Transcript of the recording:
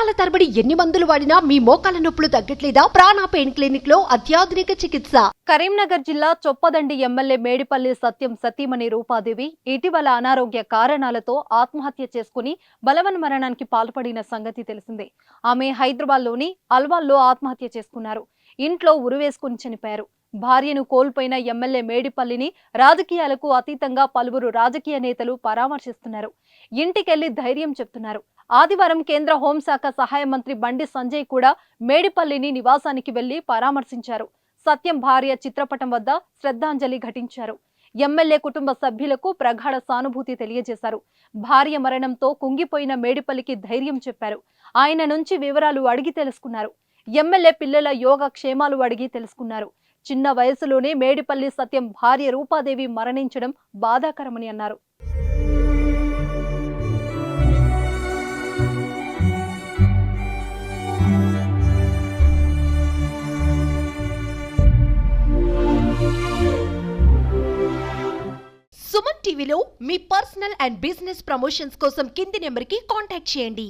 సంవత్సరాల తరబడి ఎన్ని మందులు వాడినా మీ మోకాల నొప్పులు తగ్గట్లేదా? ప్రాణ పెయిన్ క్లినిక్లో అత్యాధునిక చికిత్స. కరీంనగర్ జిల్లా చొప్పదండి ఎమ్మెల్యే మేడిపల్లి సత్యం సతీమణి రూపాదేవి ఇటీవల అనారోగ్య కారణాలతో ఆత్మహత్య చేసుకుని బలవన్ మరణానికి పాల్పడిన సంగతి తెలిసిందే. ఆమె హైదరాబాద్లోని అల్వాల్లో ఆత్మహత్య చేసుకున్నారు. ఇంట్లో ఉరివేసుకుని చనిపోయారు. భార్యను కోల్పోయిన ఎమ్మెల్యే మేడిపల్లిని రాజకీయాలకు అతీతంగా పలువురు రాజకీయ నేతలు పరామర్శిస్తున్నారు. ఇంటికెళ్ళి ధైర్యం చెప్తున్నారు. ఆదివారం కేంద్ర హోంశాఖ సహాయ మంత్రి బండి సంజయ్ కూడా మేడిపల్లిని నివాసానికి వెళ్ళి పరామర్శించారు. సత్యం భార్య చిత్రపటం వద్ద శ్రద్ధాంజలి ఘటించారు. ఎమ్మెల్యే కుటుంబ సభ్యులకు ప్రగాఢ సానుభూతి తెలియజేశారు. భార్య మరణంతో కుంగిపోయిన మేడిపల్లికి ధైర్యం చెప్పారు. ఆయన నుంచి వివరాలు అడిగి తెలుసుకున్నారు. ఎమ్మెల్యే పిల్లల యోగ క్షేమాలు అడిగి తెలుసుకున్నారు. చిన్న వయసులోనే మేడిపల్లి సత్యం భార్య రూపాదేవి మరణించడం బాధాకరమని అన్నారు. సుమన్ టీవీలో మీ పర్సనల్ అండ్ బిజినెస్ ప్రమోషన్స్ కోసం కింది నెంబర్కి కాంటాక్ట్ చేయండి.